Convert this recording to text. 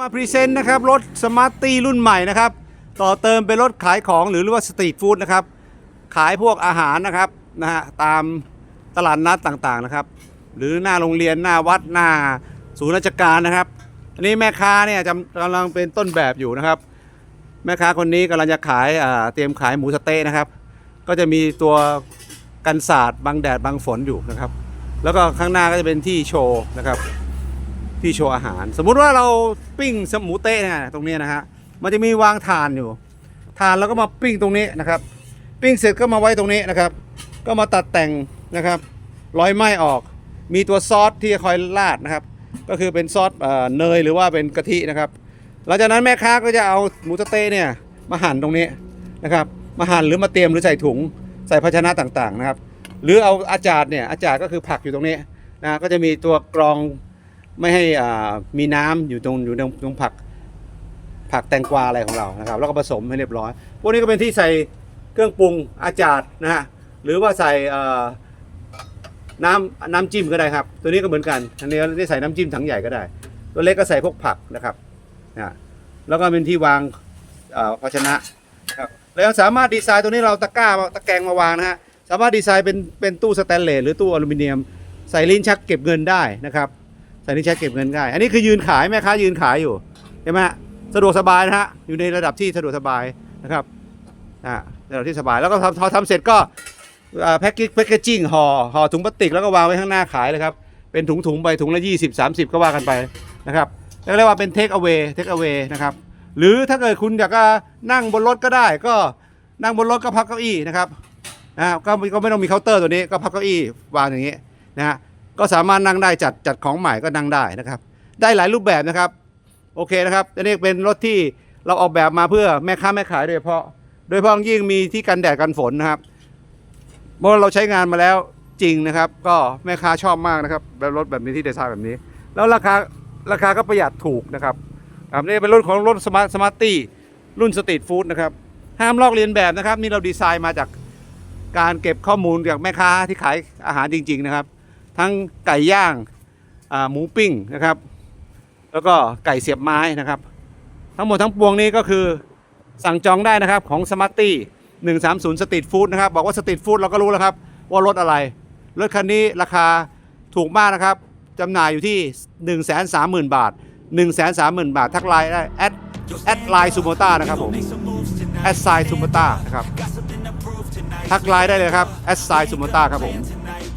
มาพรีเซนต์นะครับรถสมาร์ตตี้รุ่นใหม่นะครับ ต่อเติมเป็นรถขายของหรือเรียกว่าสตรีทฟู้ดนะครับ ขายพวกอาหารนะครับนะฮะตามตลาดนัดต่างๆนะครับ หรือหน้าโรงเรียนหน้าวัดหน้าศูนย์ราชการนะครับ อันนี้แม่ค้าเนี่ยจำกำลังเป็นต้นแบบอยู่นะครับ แม่ค้าคนนี้กำลังจะขายเตรียมขายหมูสเต๊ะนะครับ ก็จะมีตัวกันศาสตร์บังแดดบังฝนอยู่นะครับ แล้วก็ข้างหน้าก็จะเป็นที่โชว์นะครับ ที่โชว์อาหาร สมมุติว่าเราปิ้งสมูเต๊ะเนี่ยตรงนี้นะฮะมันจะมีวางถ่านอยู่ถ่านแล้วก็มาปิ้งตรงนี้นะครับ ปิ้งเสร็จก็มาไว้ตรงนี้นะครับ ก็มาตัดแต่งนะครับร้อยไหม้ออก มีตัวซอสที่จะคอยราดนะครับ ก็คือเป็นซอสเอเนยหรือว่าเป็นกะทินะครับหลังจากนั้นแม่ค้าก็จะเอาหมูสเต๊ะเนี่ยมาหั่นตรงนี้นะครับ มาหั่นหรือมาเตรียมหรือใส่ถุงใส่ภาชนะต่างๆนะครับ หรือเอาอาจารย์เนี่ยอาจารย์ก็คือผักอยู่ตรงนี้นะก็จะมีตัวกรอง ไม่ให้มีน้ำอยู่ตรงอยู่ตรงตรงผักผักแตงกวาอะไรของเรานะครับ แล้วก็ผสมให้เรียบร้อย พวกนี้ก็เป็นที่ใส่เครื่องปรุงอาจารย์นะฮะหรือว่าใส่น้ำน้ำจิ้มก็ได้ครับ ตัวนี้ก็เหมือนกันอันนี้ได้ใส่น้ำจิ้มถังใหญ่ก็ได้ ตัวเล็กก็ใส่พวกผักนะครับนะแล้วก็เป็นที่วางภาชนะครับแล้วสามารถดีไซน์ตัวนี้เราตะกร้าตะแกรงมาวางนะฮะสามารถดีไซน์เป็นเป็นตู้สแตนเลสหรือตู้อลูมิเนียม ใส่ลิ้นชักเก็บเงินได้นะครับ ใส่ลิ้นชักเก็บเงินได้อันนี้คือยืนขายแม่ค้ายืนขายอยู่ใช่ไหมสะดวกสบายนะฮะอยู่ในระดับที่สะดวกสบายนะครับอ่าระดับที่สบายแล้วก็ทำพอทำเสร็จก็แพ็กกิ้งแพ็กเกจิ้งห่อห่อถุงพลาสติกแล้วก็วางไว้ข้างหน้าขายเลยครับเป็นถุงถุงๆไปถุงละ 20 30 ก็ว่ากันไปนะครับเรียกว่าเป็นเทคเอา a y เทคเอา a y นะครับหรือถ้าเกิดคุณอยากจะนั่งบนรถก็ได้ ก็นั่งบนรถก็พับเก้าอี้นะครับนะฮะก็ก็ไม่ต้องมีเคาน์เตอร์ตัวนี้ก็พับเก้าอี้วางอย่างนี้นะฮะ ก็สามารถนั่งได้จัดจัดของใหม่ก็นั่งได้นะครับ ได้หลายรูปแบบนะครับ โอเคนะครับอันนี้เป็นรถที่เราออกแบบมาเพื่อแม่ค้าแม่ขายโดยเฉพาะ โดยเฉพาะยิ่งมีที่กันแดดกันฝนนะครับเพราะเราใช้งานมาแล้วจริงนะครับ ก็แม่ค้าชอบมากนะครับแบบรถแบบนี้ที่ดีไซน์แบบนี้ แล้วราคาราคาก็ประหยัดถูกนะครับครับนี่เป็นรุ่นของรถสมาร์ทสมาร์ตตี้รุ่นสตรีทฟู้ดนะครับห้ามลอกเลียนแบบนะครับนี่เราดีไซน์มาจากการเก็บข้อมูลจากแม่ค้าที่ขายอาหารจริง ๆ นะครับ ทั้งไก่ย่างหมูปิ้งนะครับ แล้วก็ไก่เสียบไม้นะครับ ทั้งหมดทั้งปวงนี้ก็คือสั่งจองได้นะครับของสมาร์ตตี้130สตรีทฟู้ดนะครับ บอกว่าสตรีทฟู้ดเราก็รู้แล้วครับ ว่ารถอะไร รถคันนี้ราคาถูกมากนะครับจำหน่ายอยู่ที่ 1 3 0 0 0 0 บาท 1 3 0 0 0 0 บาท ทักไลน์ได้แอดแอดไลน์ซูโมต้านะครับผมแอดไซน์ซูโมต้านะครับ ทักไลน์ได้เลยครับแอดไซน์ซูโมต้าครับผม